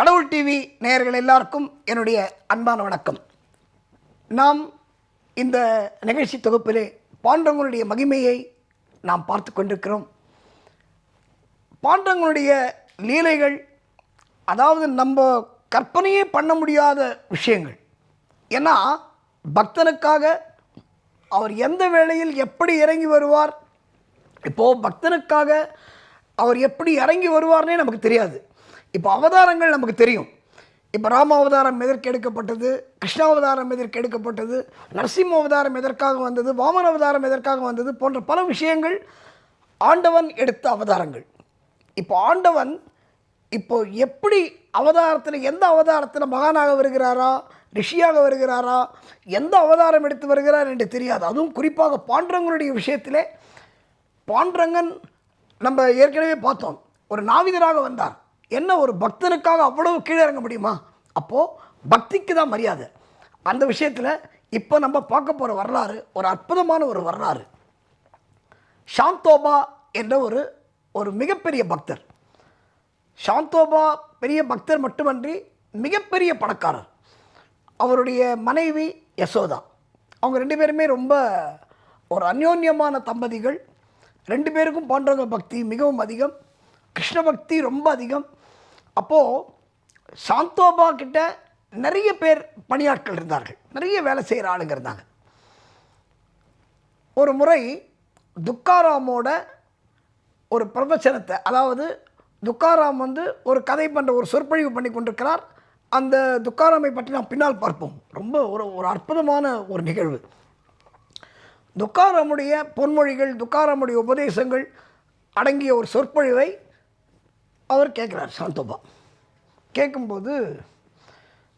கடவுள் டிவி நேயர்கள் எல்லாருக்கும் என்னுடைய அன்பான வணக்கம். நாம் இந்த நிகழ்ச்சி தொகுப்பிலே பாண்டவங்களுடைய மகிமையை நாம் பார்த்து கொண்டிருக்கிறோம். பாண்டவங்களுடைய லீலைகள் அதாவது நம்ம கற்பனையே பண்ண முடியாத விஷயங்கள். ஏன்னா பக்தனுக்காக அவர் எந்த வேளையில் எப்படி இறங்கி வருவார் இப்போது பக்தனுக்காக அவர் எப்படி இறங்கி வருவார்னே நமக்கு தெரியாது. இப்போ அவதாரங்கள் நமக்கு தெரியும். இப்போ ராம அவதாரம் எதற்கு எடுக்கப்பட்டது? கிருஷ்ணாவதாரம் எதற்கு எடுக்கப்பட்டது? நரசிம்ம அவதாரம் எதற்காக வந்தது? வாமன அவதாரம் எதற்காக வந்தது? போன்ற பல விஷயங்கள் ஆண்டவன் எடுத்த அவதாரங்கள். இப்போ ஆண்டவன் இப்போ எப்படி அவதாரத்தில் எந்த அவதாரத்தில் மகானாக வருகிறாரா? ரிஷியாக வருகிறாரா? எந்த அவதாரம் எடுத்து வருகிறார் என்று தெரியாது. அதுவும் குறிப்பாக பாண்டவங்களுடைய விஷயத்திலே. பாண்டரங்கன் நம்ம ஏற்கனவே பார்த்தோம். ஒரு நாவிதராக வந்தார். என்ன ஒரு பக்தனுக்காக அவ்வளவு கீழே இறங்க முடியுமா? அப்போது பக்திக்கு தான் மரியாதை. அந்த விஷயத்தில் இப்போ நம்ம பார்க்க போகிற வரலாறு ஒரு அற்புதமான ஒரு வரலாறு. சாந்தோபா என்ற ஒரு ஒரு மிகப்பெரிய பக்தர். சாந்தோபா பெரிய பக்தர் மட்டுமன்றி மிகப்பெரிய பணக்காரர். அவருடைய மனைவி யசோதா. அவங்க ரெண்டு பேருமே ரொம்ப ஒரு அந்யோன்யமான தம்பதிகள். ரெண்டு பேருக்கும் பாண்டவங்க பக்தி மிகவும் அதிகம். கிருஷ்ண பக்தி ரொம்ப அதிகம். அப்போது சாந்தோபா கிட்ட நிறைய பேர் பணியாட்கள் இருந்தார்கள். நிறைய வேலை செய்கிற ஆளுங்க இருந்தாங்க. ஒரு முறை துக்காராமோட ஒரு பிரவச்சனத்தை அதாவது துக்காராம் வந்து ஒரு கதை பண்ணுற ஒரு சொற்பொழிவு பண்ணி கொண்டிருக்கிறார். அந்த துக்காராமை பற்றி நாம் பின்னால் பார்ப்போம். ரொம்ப ஒரு ஒரு அற்புதமான ஒரு நிகழ்வு. துக்காராமுடைய பொன்மொழிகள் துக்காராமுடைய உபதேசங்கள் அடங்கிய ஒரு சொற்பொழிவை அவர் கேட்குறார் சாந்தோபா. கேட்கும்போது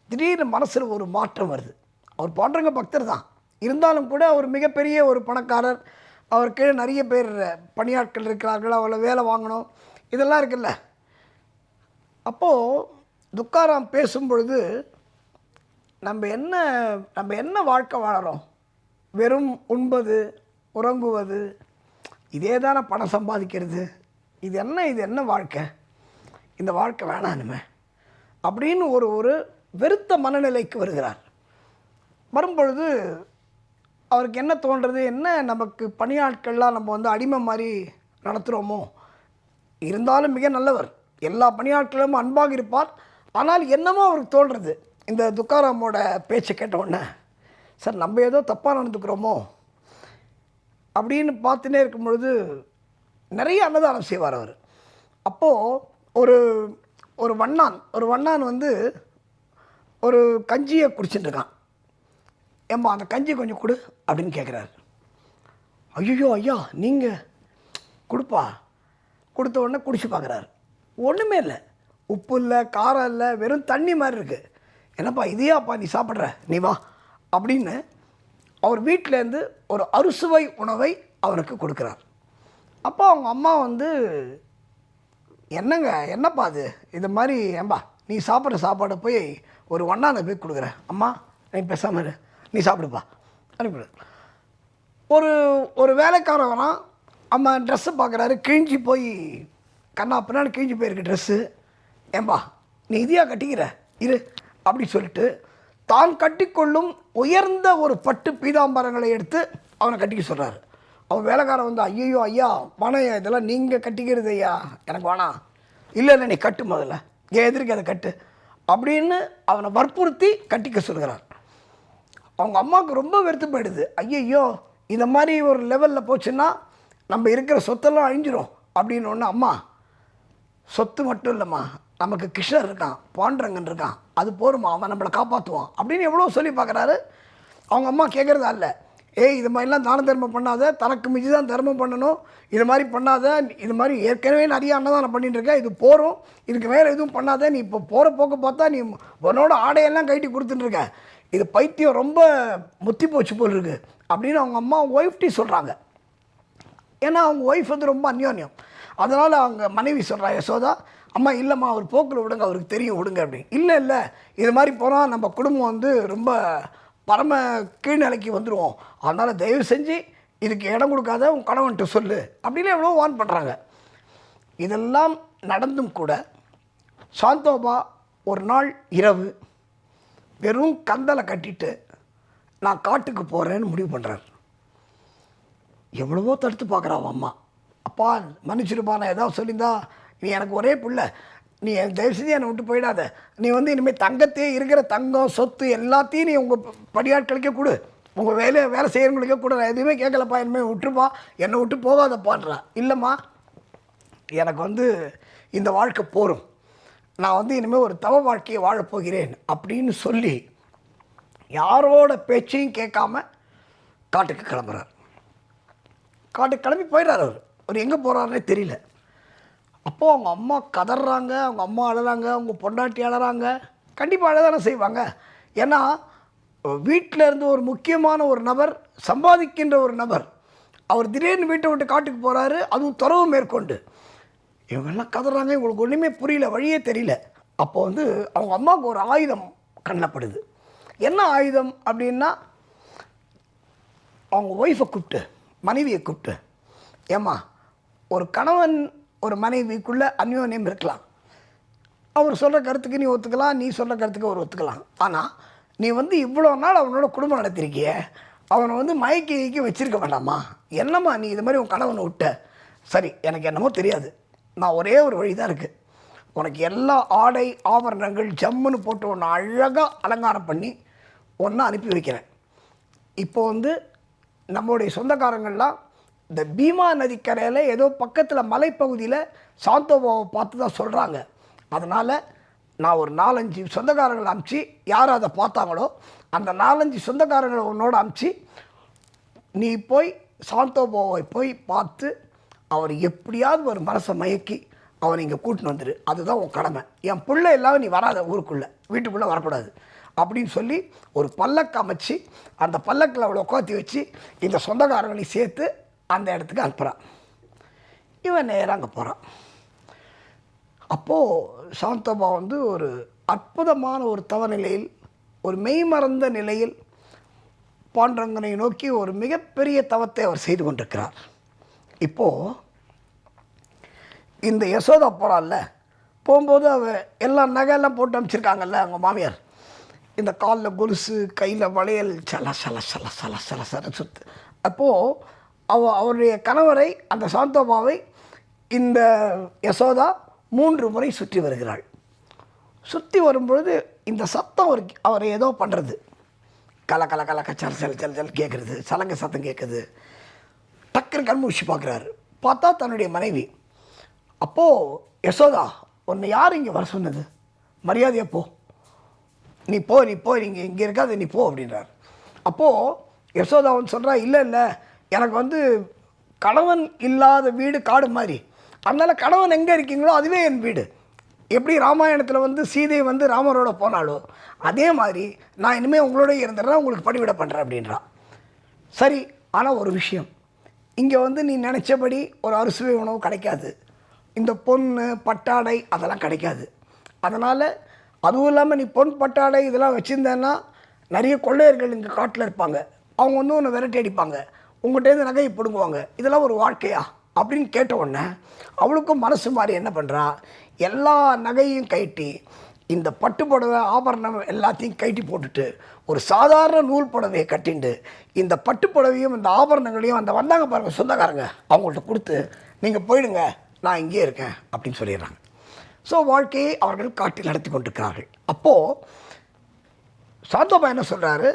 திடீர்னு மனசில் ஒரு மாற்றம் வருது. அவர் பாண்டவங்க பக்தர் தான். இருந்தாலும் கூட அவர் மிகப்பெரிய ஒரு பணக்காரர். அவர் கீழே நிறைய பேர் பணியாட்கள் இருக்கிறார்கள் அவளை வேலை வாங்கணும். இதெல்லாம் இருக்குல்ல. அப்போது துக்காராம் பேசும் பொழுது நம்ம என்ன நம்ம என்ன வாழ்க்கை வாழறோம்? வெறும் உண்பது உறங்குவது இதே தானே பணம் சம்பாதிக்கிறது. இது என்ன இது என்ன வாழ்க்கை? இந்த வாழ்க்கை வேணானுமே. அப்படின்னு ஒரு ஒரு வெறுத்த மனநிலைக்கு வருகிறார். வரும்பொழுது அவருக்கு என்ன தோன்றது? என்ன நமக்கு பணியாட்கள்லாம் நம்ம வந்து அடிமை மாதிரி நடத்துகிறோமோ இருந்தாலும் மிக நல்லவர். எல்லா பணியாட்களும் அன்பாக இருப்பார். ஆனால் என்னமோ அவருக்கு தோன்றது. இந்த துக்காராமோட பேச்சை கேட்ட உடனே சார் நம்ம ஏதோ தப்பாக நடந்துக்கிறோமோ? அப்படின்னு பார்த்துனே இருக்கும் பொழுது நிறைய அன்னதானம் செய்வார் அவர். அப்போது ஒரு ஒரு வண்ணான் ஒரு வண்ணான் வந்து ஒரு கஞ்சியை குடிச்சிட்டு இருக்கான். ஏம்மா அந்த கஞ்சி கொஞ்சம் கொடு அப்படின்னு கேட்குறாரு ஐயோ ஐயா நீங்கள் கொடுப்பா. கொடுத்த உடனே குடிச்சு பார்க்குறாரு ஒன்றுமே இல்லை. உப்பு இல்லை காரம் இல்லை வெறும் தண்ணி மாதிரி இருக்குது என்னப்பா இதையாப்பா நீ சாப்பிட்ற? நீ வா அப்படின்னு அவர் வீட்டிலேருந்து ஒரு அறுசுவை உணவை அவருக்கு கொடுக்குறார். அப்போ அவங்க அம்மா வந்து என்னங்க என்னப்பா அது? இது மாதிரி ஏம்பா நீ சாப்பிட்ற சாப்பாடை போய் ஒரு ஒன்னானை போய் கொடுக்குற அம்மா நீ பேசாமல் நீ சாப்பிடுப்பா. அனுப்பிடு. ஒரு ஒரு வேலைக்காரன் வரான். அம்மா ட்ரெஸ்ஸை பார்க்குறாரு. கிழிஞ்சி போய் கண்ணா பின்னாடி கிழிஞ்சி போயிருக்கு ட்ரெஸ்ஸு ஏம்பா நீ இதையாக கட்டிக்கிற? இரு அப்படி சொல்லிட்டு தான் கட்டிக்கொள்ளும் உயர்ந்த ஒரு பட்டு பீதாம்பரங்களை எடுத்து அவனை கட்டிக்க சொல்கிறாரு அவன் வேலைக்காரன் வந்து ஐயோ ஐயா பணம் இதெல்லாம் நீங்கள் கட்டிக்கிறது ஐயா? எனக்கு வேணாம். இல்லை இல்லை நீ கட்டு முதல்ல. ஏன் எதிர்க்கு அதை கட்டு? அப்படின்னு அவனை வற்புறுத்தி கட்டிக்க சொல்கிறார் அவங்க அம்மாவுக்கு ரொம்ப வெறுத்து போயிடுது ஐயையோ இந்த மாதிரி ஒரு லெவலில் போச்சுன்னா நம்ம இருக்கிற சொத்தெல்லாம் அழிஞ்சிரும் அப்படின்னு ஒன்று அம்மா சொத்து மட்டும் இல்லைம்மா. நமக்கு கிருஷ்ணர் இருக்கான் பாண்டரங்கன் இருக்கான். அது போருமா? அவன் நம்மளை காப்பாற்றுவான் அப்படின்னு எவ்வளோ சொல்லி பார்க்குறாரு. அவங்க அம்மா கேட்குறதா இல்லை. ஏய் இது மாதிரிலாம் தான தர்மம் பண்ணாத தனக்கு மிஞ்சி தான் தர்மம் பண்ணணும். இது மாதிரி பண்ணாத இது மாதிரி ஏற்கனவே நிறைய அன்னதானம் பண்ணிட்டு இருக்க இது போகிறோம் இதுக்கு வேறு எதுவும் பண்ணாத நீ இப்போ போகிற போக்க பார்த்தா நீ உன்னோட ஆடையெல்லாம் கைட்டி கொடுத்துட்டுருக்க இது பைத்தியம் ரொம்ப முத்தி போச்சு போல் இருக்குது அப்படின்னு அவங்க அம்மா ஒய்ஃப்டி சொல்கிறாங்க ஏன்னா அவங்க ஒய்ஃப் வந்து ரொம்ப அந்யோன்யம். அதனால் அவங்க மனைவி சொல்கிறா யசோதா அம்மா இல்லைம்மா அவர் போக்கில் விடுங்க அவருக்கு தெரியும் விடுங்க அப்படின்னு. இல்லை இல்லை. இது மாதிரி போனால் நம்ம குடும்பம் வந்து ரொம்ப பரம கீழ்நிலைக்கு வந்துடுவோம் அதனால் தயவு செஞ்சு இதுக்கு இடம் கொடுக்காத உன் கணவன்ட்டு சொல்லு. அப்படின்னு எவ்வளோ வான் பண்ணுறாங்க இதெல்லாம் நடந்தும் கூட சாந்தோபா ஒரு நாள் இரவு வெறும் கந்தலை கட்டிட்டு நான் காட்டுக்கு போகிறேன்னு முடிவு பண்ணுறார் எவ்வளவோ தடுத்து பார்க்குறா அம்மா. அப்பா மன்னிச்சிருப்பா நான் ஏதாவது சொல்லியிருந்தா நீ எனக்கு ஒரே பிள்ளை. நீ என் தயவு செஞ்சு என்னை விட்டு போயிடாத. நீ வந்து இனிமேல் தங்கத்தையே இருக்கிற தங்கம் சொத்து எல்லாத்தையும் நீ உங்கள் படியாட்களுக்கே கொடு. உங்கள் வேலையை வேலை செய்கிறவங்களுக்கே கூட. நான் எதுவுமே கேட்கலப்பா. இனிமேல் விட்டுருப்பா. என்னை விட்டு போகாதப்பான்றா. இல்லைம்மா எனக்கு வந்து இந்த வாழ்க்கை போகும் நான் வந்து இனிமேல் ஒரு தவ வாழ்க்கையை வாழப்போகிறேன் அப்படின்னு சொல்லி யாரோட பேச்சையும் கேட்காம காட்டுக்கு கிளம்புறார். காட்டுக்கு கிளம்பி போயிடுறாரு அவர். அவர் எங்கே போகிறாருன்னே தெரியல. அப்போது அவங்க அம்மா கதறாங்க அவங்க அம்மா அழகிறாங்க அவங்க பொண்டாட்டி அழறாங்க கண்டிப்பாக அழதானே செய்வாங்க. ஏன்னா வீட்டில் இருந்து ஒரு முக்கியமான ஒரு நபர் சம்பாதிக்கின்ற ஒரு நபர் அவர் திடீர்னு வீட்டை விட்டு காட்டுக்கு போகிறாரு அதுவும் துறவு மேற்கொண்டு. இவங்கெல்லாம் கதறாங்க இவங்களுக்கு ஒன்றுமே புரியல வழியே தெரியல. அப்போ வந்து அவங்க அம்மாவுக்கு ஒரு ஆயுதம் கண்ணப்படுது. என்ன ஆயுதம் அப்படின்னா அவங்க ஒய்ஃபை கூப்பிட்டு மனைவியை கூப்பிட்டு ஏம்மா ஒரு கணவன் ஒரு மனைவிக்குள்ளே அந்யோன்யம் இருக்கலாம். அவர் சொல்கிற கருத்துக்கு நீ ஒத்துக்கலாம் நீ சொல்கிற கருத்துக்கு அவர் ஒத்துக்கலாம். ஆனால் நீ வந்து இவ்வளோ நாள் அவனோட குடும்பம் நடத்திருக்கிய அவனை வந்து மயக்கி இயக்கி வச்சிருக்க வேண்டாமா? என்னம்மா நீ இது மாதிரி உன் கணவனை விட்ட? சரி எனக்கு என்னமோ தெரியாது. நான் ஒரே ஒரு வழி தான் இருக்குது உனக்கு எல்லா ஆடை ஆபரணங்கள் ஜம்முன்னு போட்டு ஒன்று அழகாக அலங்காரம் பண்ணி ஒன்றா அனுப்பி வைக்கிறேன். இப்போ வந்து நம்மளுடைய சொந்தக்காரங்கள்லாம் இந்த பீமா நதிக்கரையில் ஏதோ பக்கத்தில் மலைப்பகுதியில் சாந்தோபாவை பார்த்து தான் சொல்கிறாங்க அதனால் நான் ஒரு நாலஞ்சு சொந்தக்காரங்களை அமுச்சு யார் அதை பார்த்தாங்களோ அந்த நாலஞ்சு சொந்தக்காரங்களை உன்னோட அமுச்சு நீ போய் சாந்தோபாவை போய் பார்த்து அவர் எப்படியாவது ஒரு மனசை மயக்கி அவனை இங்கே கூட்டின்னு வந்துடு அதுதான் உன் கடமை. என் பிள்ளை இல்லாமல் நீ வராத ஊருக்குள்ளே. வீட்டுக்குள்ளே வரக்கூடாது. அப்படின்னு சொல்லி ஒரு பல்லக்கு அமைச்சு அந்த பல்லக்கில் அவளை உட்காத்தி வச்சு இந்த சொந்தக்காரங்களையும் சேர்த்து அந்த இடத்துக்கு அனுப்புகிறான் இவன் நேராக அங்கே போகிறான் அப்போது சாந்தபா வந்து ஒரு அற்புதமான ஒரு தவநிலையில் ஒரு மெய்மறந்த நிலையில் பாண்டரங்கனை நோக்கி ஒரு மிகப்பெரிய தவத்தை அவர் செய்து கொண்டிருக்கிறார் இப்போது இந்த யசோதா போகிறாள்ல போகும்போது அவ எல்லா நகையெல்லாம் போட்டு அனுப்பிச்சிருக்காங்கல்ல அவங்க மாமியார் இந்த காலில் கொலுசு கையில் வளையல் சல சல சல சல சல சல சுத்து அப்போது அவ அவருடைய கணவரை அந்த சாந்தோபாவை இந்த யசோதா மூன்று முறை சுற்றி வருகிறாள். சுற்றி வரும்பொழுது இந்த சத்தம் அவர் அவரை ஏதோ பண்ணுறது கல கல கல கச்சல் சல் சல் சல் கேட்குறது சலங்க சத்தம் கேட்குது டக்குன்னு கண்மூச்சி பார்க்குறாரு பார்த்தா தன்னுடைய மனைவி. அப்போது யசோதா உன்னை யார் இங்கே வர சொன்னது? மரியாதையாக போ. நீ போ நீ போ நீங்கள் இங்கே இருக்காது நீ போ அப்படின்றார். அப்போது யசோதாவன் சொல்கிறா இல்லை இல்லை. எனக்கு வந்து கணவன் இல்லாத வீடு காடு மாதிரி. அதனால் கணவன் எங்கே இருக்கீங்களோ அதுவே என் வீடு. எப்படி ராமாயணத்தில் வந்து சீதை வந்து ராமரோட போனாலோ அதே மாதிரி நான் இனிமேல் உங்களோட இருந்துடுறேன் உங்களுக்கு பணிவிட பண்ணுறேன் அப்படின்றான் சரி ஆனால் ஒரு விஷயம். இங்கே வந்து நீ நினச்சபடி ஒரு அறுசுவை உணவு கிடைக்காது. இந்த பொண்ணு பட்டாடை அதெல்லாம் கிடைக்காது. அதனால் அதுவும் இல்லாமல் நீ பொன் பட்டாடை இதெல்லாம் வச்சுருந்தேன்னா நிறைய கொள்ளையர்கள் இங்கே காட்டில் இருப்பாங்க. அவங்க வந்து உன்னை விரட்டி அடிப்பாங்க. உங்கள்கிட்டேருந்து நகையை பிடுங்குவாங்க. இதெல்லாம் ஒரு வாழ்க்கையா? அப்படின்னு கேட்ட உடனே அவளுக்கும் மனசு மாதிரி என்ன பண்ணுறா எல்லா நகையும் கைட்டி இந்த பட்டு புடவை ஆபரணம் எல்லாத்தையும் கைட்டி போட்டுட்டு ஒரு சாதாரண நூல் புடவையை கட்டிண்டு இந்த பட்டு புடவையும் இந்த ஆபரணங்களையும் அந்த வந்தாங்க பாருங்கள் சொந்தக்காரங்க அவங்கள்ட்ட கொடுத்து நீங்கள் போயிடுங்க நான் இங்கேயே இருக்கேன் அப்படின்னு சொல்லிடுறாங்க. ஸோ வாழ்க்கையை அவர்கள் காட்டில் நடத்தி கொண்டிருக்கிறார்கள். அப்போது சாந்தோபா என்ன சொல்கிறாரு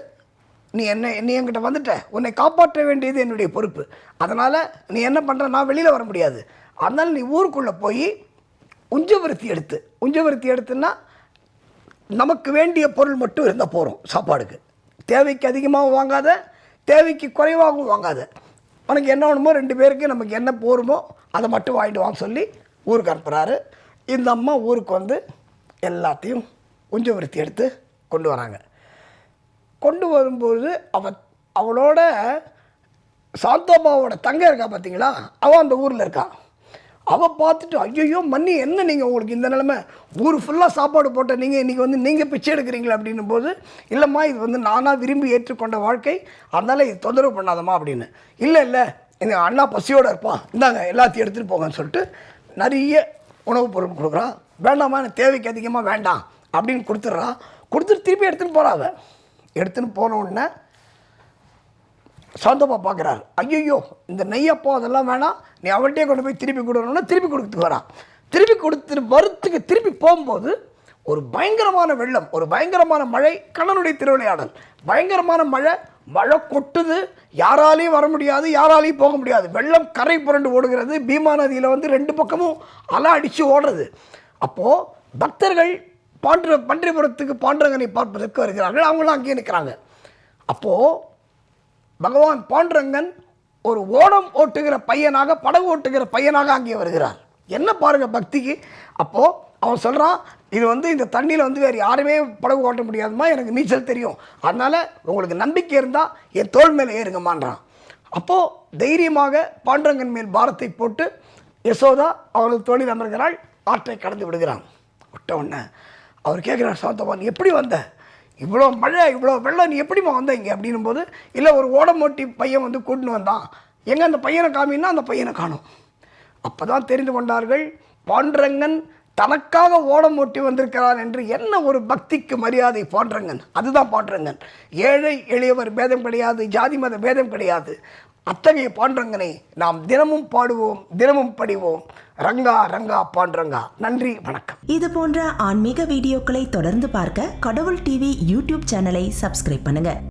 நீ என்ன நீ என்கிட்ட வந்துட்ட உன்னை காப்பாற்ற வேண்டியது என்னுடைய பொறுப்பு. அதனால் நீ என்ன பண்ணுற நான் வெளியில் வர முடியாது. அதனால் நீ ஊருக்குள்ளே போய் உஞ்சவருத்தி எடுத்து உஞ்சவருத்தி எடுத்துன்னா நமக்கு வேண்டிய பொருள் மட்டும் இருந்தால் போகிறோம் சாப்பாடுக்கு. தேவைக்கு அதிகமாகவும் வாங்காத தேவைக்கு குறைவாகவும் வாங்காத. உனக்கு என்ன வேணுமோ ரெண்டு பேருக்கு நமக்கு என்ன போருமோ அதை மட்டும் வாங்கிட்டு வாங்க சொல்லி ஊருக்கு அனுப்புகிறாரு இந்த அம்மா ஊருக்கு வந்து எல்லாத்தையும் உஞ்சவருத்தி எடுத்து கொண்டு வராங்க. கொண்டு வரும்போது அவ அவளோட சாந்தோபாவோட தங்க இருக்கா பார்த்தீங்களா அவள் அந்த ஊரில் இருக்கா. அவள் பார்த்துட்டு ஐயோ மண்ணி என்ன நீங்கள் உங்களுக்கு இந்த நிலமை? ஊர் ஃபுல்லாக சாப்பாடு போட்ட நீங்கள் இன்றைக்கி வந்து நீங்கள் பிச்சை எடுக்கிறீங்களா அப்படின்னும் போது இல்லைம்மா இது வந்து நானாக விரும்பி ஏற்றுக்கொண்ட வாழ்க்கை. அதனால் இது தொந்தரவு பண்ணாதம்மா அப்படின்னு. இல்லை இல்லை எங்கள் அண்ணா பசியோடு இருப்பான் இந்தாங்க எல்லாத்தையும் எடுத்துகிட்டு போங்கன்னு சொல்லிட்டு நிறைய உணவுப் பொருள் கொடுக்குறான். வேண்டாமா எனக்கு தேவைக்கு அதிகமாக வேண்டாம் அப்படின்னு கொடுத்துட்றான். கொடுத்துட்டு திருப்பி எடுத்துகிட்டு போகிறாங்க எடுத்துன்னு போன உடனே சாந்தப்பா பார்க்குறாரு. ஐயோ இந்த நெய்யப்போ அதெல்லாம் வேணாம். நீ அவர்கிட்டே கொண்டு போய் திருப்பி கொடுக்கணும்னா திருப்பி கொடுத்துட்டு வரான் திருப்பி கொடுத்துட்டு வரத்துக்கு திருப்பி போகும்போது ஒரு பயங்கரமான வெள்ளம் ஒரு பயங்கரமான மழை கண்ணனுடைய திருவிளையாடல். பயங்கரமான மழை மழை கொட்டுது. யாராலையும் வர முடியாது யாராலையும் போக முடியாது. வெள்ளம் கரை புரண்டு ஓடுகிறது. பீமா நதியில் வந்து ரெண்டு பக்கமும் அலை அடித்து ஓடுறது. அப்போது பக்தர்கள் பாண்ட பன்றிபுரத்துக்கு பாண்டரங்கனை பார்ப்பதற்கு வருகிறார்கள். அவங்களும் அங்கேயே நிற்கிறாங்க. அப்போது பகவான் பாண்டரங்கன் ஒரு ஓடம் ஓட்டுகிற பையனாக படகு ஓட்டுகிற பையனாக அங்கே வருகிறார். என்ன பாருங்கள் பக்திக்கு? அப்போது அவன் சொல்கிறான் இது வந்து இந்த தண்ணியில் வந்து வேறு யாருமே படகு ஓட்ட முடியாதுமா எனக்கு நீச்சல் தெரியும். அதனால் உங்களுக்கு நம்பிக்கை இருந்தால் என் தோள் மேலே ஏறுங்கம்மான்றான். அப்போது தைரியமாக பாண்டரங்கன் மேல் பாரத்தை போட்டு யசோதா அவனது தோழில் அமர்கிறாள் ஆற்றை கடந்து விடுகிறான். விட்ட உடனே அவர் கேட்குறார் சாந்தவான் எப்படி வந்த? இவ்வளோ மழை இவ்வளோ வெள்ளம் நீ எப்படிம்மா வந்த இங்கே? அப்படின்னும் போது இல்லை ஒரு ஓடமோட்டி பையன் வந்து கூட்டின்னு வந்தான். எங்கே அந்த பையனை காமின்னா அந்த பையனை காணும். அப்போ தான் தெரிந்து கொண்டார்கள் பாண்டரங்கன் தனக்காக ஓடம் ஓட்டி வந்திருக்கிறான் என்று என்ன ஒரு பக்திக்கு மரியாதை பாண்டரங்கன்? அதுதான் பாண்டரங்கன். ஏழை எளியவர் பேதம் கிடையாது ஜாதி மத பேதம் கிடையாது. அத்தகைய பாண்டரங்கனை நாம் தினமும் பாடுவோம் தினமும் படிவோம். ரங்கா ரங்கா பாண்டரங்கா. நன்றி வணக்கம். இது போன்ற ஆன்மீக வீடியோக்களை தொடர்ந்து பார்க்க கடவுள் டிவி யூடியூப் சேனலை சப்ஸ்கிரைப் பண்ணுங்க.